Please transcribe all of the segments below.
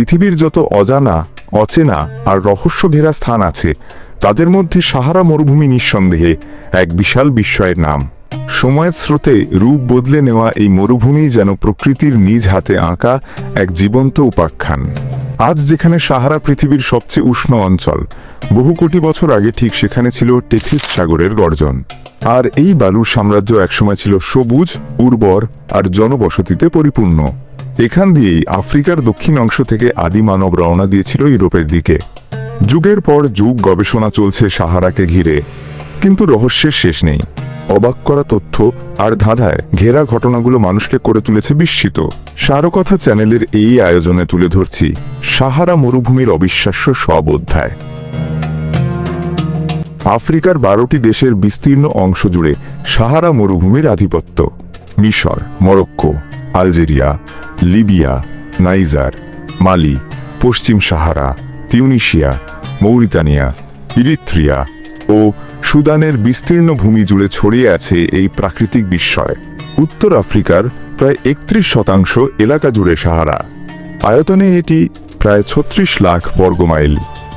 পৃথিবীর যত অজানা, অচেনা আর রহস্য ঘেরা স্থান আছে, তাদের মধ্যে সাহারা মরুভূমি নিঃসন্দেহে এক বিশাল বিস্ময়ের নাম। সময়ের স্রোতে রূপ বদলে নেওয়া এই মরুভূমি যেন প্রকৃতির নিজ হাতে আঁকা এক জীবন্ত উপাখ্যান। আজ যেখানে সাহারা পৃথিবীর সবচেয়ে উষ্ণ অঞ্চল, বহু কোটি বছর আগে ঠিক সেখানে ছিল টেথিস সাগরের গর্জন। আর এই বালুর সাম্রাজ্য একসময় ছিল সবুজ, উর্বর আর জনবসতিতে পরিপূর্ণ। এখান দিয়েই আফ্রিকার দক্ষিণ অংশ থেকে আদি মানব রওনা দিয়েছিল ইউরোপের দিকে। যুগের পর যুগ গবেষণা চলছে সাহারাকে ঘিরে, কিন্তু রহস্যের শেষ নেই। অবাক করা তথ্য আর ধাঁধায় ঘেরা ঘটনাগুলো মানুষকে করে তুলেছে বিস্মিত। সারকথা চ্যানেলের এই আয়োজনে তুলে ধরছি সাহারা মরুভূমির অবিশ্বাস্য সব অধ্যায়। আফ্রিকার বারোটি দেশের বিস্তীর্ণ অংশ জুড়ে সাহারা মরুভূমির আধিপত্য। মিশর, Morocco, Algeria Libya, Niger, Mali, পশ্চিম সাহারা, তিউনিশিয়া, মৌরিতানিয়া, ইরিত্রিয়া ও সুদানের বিস্তীর্ণ ভূমি জুড়ে ছড়িয়ে আছে এই প্রাকৃতিক বিস্ময়। উত্তর আফ্রিকার প্রায় একত্রিশ শতাংশ এলাকা জুড়ে সাহারা। আয়তনে এটি প্রায় ছত্রিশ লাখ বর্গমাইল।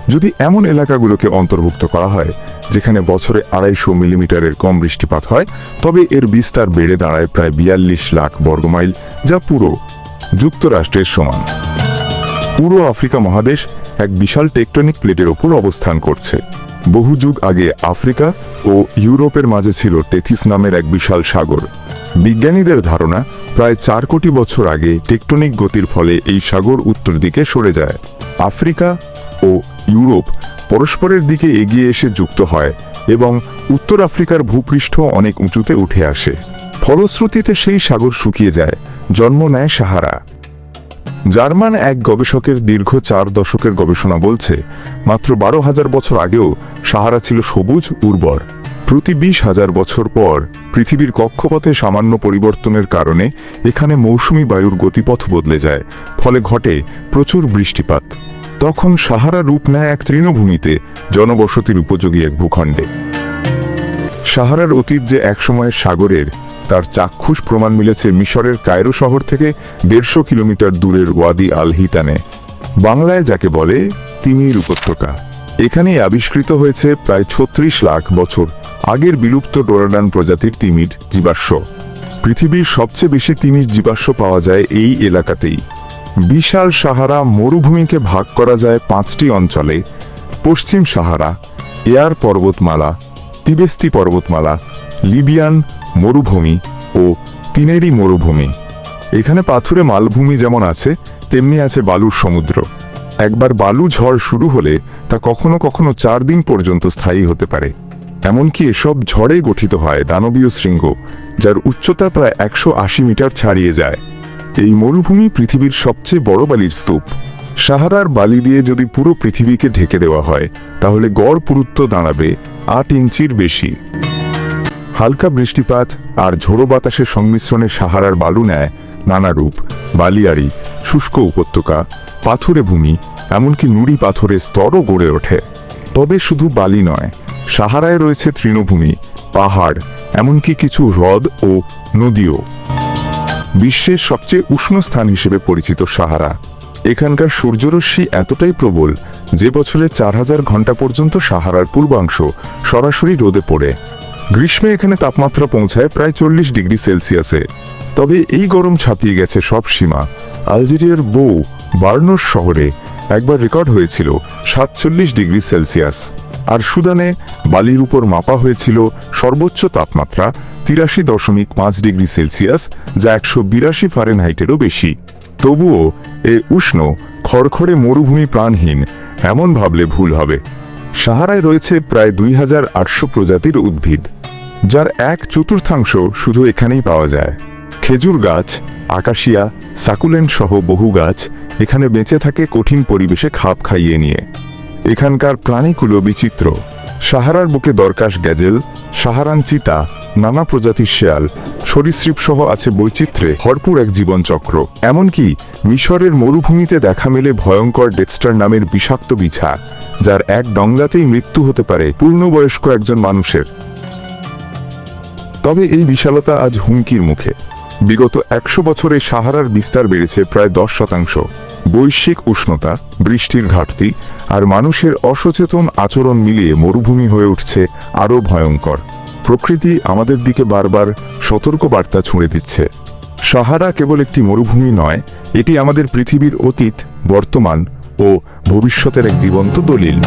যদি এমন এলাকাগুলোকে অন্তর্ভুক্ত করা হয়, যেখানে বছরে আড়াইশো মিলিমিটারের কম বৃষ্টিপাত হয়, তবে এর বিস্তার বেড়ে দাঁড়ায় প্রায় বিয়াল্লিশ লাখ বর্গমাইল, যা পুরো যুক্তরাষ্ট্রের সমান। পুরো আফ্রিকা মহাদেশ এক বিশাল টেকটনিক প্লেটের ওপর অবস্থান করছে। বহু যুগ আগে আফ্রিকা ও ইউরোপের মাঝে ছিল টেথিস নামের এক বিশাল সাগর। বিজ্ঞানীদের ধারণা, প্রায় চার কোটি বছর আগে টেকটনিক গতির ফলে এই সাগর উত্তর দিকে সরে যায়। আফ্রিকা ও ইউরোপ পরস্পরের দিকে এগিয়ে এসে যুক্ত হয় এবং উত্তর আফ্রিকার ভূপৃষ্ঠ অনেক উঁচুতে উঠে আসে। ফলশ্রুতিতে সেই সাগর শুকিয়ে যায় জন্ম নেয় সাহারা। জার্মান এক গবেষকের দীর্ঘ চার দশকের গবেষণা বলছে, মাত্র বারো হাজার বছর আগেও সাহারা ছিল সবুজ, উর্বর। প্রতি বিশ হাজার বছর পর পৃথিবীর কক্ষপথে সামান্য পরিবর্তনের কারণে এখানে মৌসুমি বায়ুর গতিপথ বদলে যায়, ফলে ঘটে প্রচুর বৃষ্টিপাত। তখন সাহারা রূপ নেয় এক তৃণভূমিতে, জনবসতির উপযোগী এক ভূখণ্ডে। সাহারার অতীত যে একসময়ের সাগরের তার চাক্ষুষ প্রমাণ মিলেছে মিশরের কায়রো শহর থেকে দেড়শো কিলোমিটার দূরের ওয়াদি আল হিতানে। বাংলায় যাকে বলে তিমির উপত্যকা। এখানেই আবিষ্কৃত হয়েছে প্রায় ছত্রিশ লাখ বছর আগের বিলুপ্ত ডোরাডান প্রজাতির তিমির জীবাশ্ম। পৃথিবীর সবচেয়ে বেশি তিমির জীবাশ্ম পাওয়া যায় এই এলাকাতেই। বিশাল সাহারা মরুভূমিকে ভাগ করা যায় পাঁচটি অঞ্চলে। পশ্চিম সাহারা, এয়ার পর্বতমালা, তিবেস্তি পর্বতমালা লিবিয়ান মরুভূমি ও তিনেরি মরুভূমি। এখানে পাথুরে মালভূমি যেমন আছে, তেমনি আছে বালুর সমুদ্র। একবার বালু ঝড় শুরু হলে তা কখনো কখনো চার দিন পর্যন্ত স্থায়ী হতে পারে। এমনকি এসব ঝড়ে গঠিত হয় দানবীয় শৃঙ্গ, যার উচ্চতা প্রায় একশো আশি মিটার ছাড়িয়ে যায়। এই মরুভূমি পৃথিবীর সবচেয়ে বড় বালির স্তূপ। সাহারার বালি দিয়ে যদি পুরো পৃথিবীকে ঢেকে দেওয়া হয়, তাহলে গড় পুরুত্ব দাঁড়াবে আট ইঞ্চির বেশি। হালকা বৃষ্টিপাত আর ঝোড়ো বাতাসের সংমিশ্রণে সাহারার বালু নেয় নানা রূপ বালিয়াড়ি শুষ্ক উপত্যকা, পাথুরে ভূমি, এমনকি নুড়ি পাথরের স্তরও গড়ে ওঠে। তবে শুধু বালি নয়, সাহারায় রয়েছে তৃণভূমি, পাহাড়, এমনকি কিছু হ্রদ ও নদীও। বিশ্বের সবচেয়ে উষ্ণ স্থান হিসেবে পরিচিত সাহারা। এখানকার সূর্যরশ্মি এতটাই প্রবল যে বছরে চার হাজার ঘণ্টা পর্যন্ত সাহারার পূর্বাংশ সরাসরি রোদে পড়ে। গ্রীষ্মে এখানে তাপমাত্রা পৌঁছায় প্রায় চল্লিশ ডিগ্রি সেলসিয়াসে। তবে এই গরম ছাপিয়ে গেছে সব সীমা। আলজেরিয়ার বউ, বার্নোস শহরে একবার রেকর্ড হয়েছিল সাতচল্লিশ ডিগ্রি সেলসিয়াস। আর সুদানে বালির উপর মাপা হয়েছিল সর্বোচ্চ তাপমাত্রা তিরাশি দশমিক পাঁচ ডিগ্রি সেলসিয়াস, যা একশো বিরাশি ফারেনহাইটেরও বেশি। তবুও এ উষ্ণ, খড়খড়ে মরুভূমি প্রাণহীন, এমন ভাবলে ভুল হবে। সাহারায় রয়েছে প্রায় দুই হাজার আটশো প্রজাতির উদ্ভিদ। যার এক চতুর্থাংশ শুধু এখানেই পাওয়া যায়। খেজুর গাছ, আকাশিয়া, সাকুলেন্ট সহ বহু গাছ এখানে বেঁচে থাকে কঠিন পরিবেশে খাপ খাইয়ে নিয়ে। এখানকার প্রাণীগুলো বিচিত্র। সাহারার বুকে দরকাশ গ্যাজেল, সাহারান চিতা, নানা প্রজাতির শেয়াল, সরীসৃপ সহ আছে বৈচিত্র্যে ভরপুর এক জীবনচক্র। এমনকি মিশরের মরুভূমিতে দেখা মেলে ভয়ঙ্কর ডেক্সটার নামের বিষাক্ত বিছা, যার এক ডঙ্গাতেই মৃত্যু হতে পারে পূর্ণবয়স্ক একজন মানুষের। তবে এই বিশালতা আজ হুমকির মুখে। বিগত একশো বছরে সাহারার বিস্তার বেড়েছে প্রায় দশ শতাংশ। বৈশ্বিক উষ্ণতা, বৃষ্টির ঘাটতি আর মানুষের অসচেতন আচরণ মিলিয়ে মরুভূমি হয়ে উঠছে আরও ভয়ঙ্কর। প্রকৃতি আমাদের দিকে বারবার সতর্ক বার্তা ছুঁড়ে দিচ্ছে। সাহারা কেবল একটি মরুভূমি নয়, এটি আমাদের পৃথিবীর অতীত, বর্তমান ও ভবিষ্যতের এক জীবন্ত দলিল।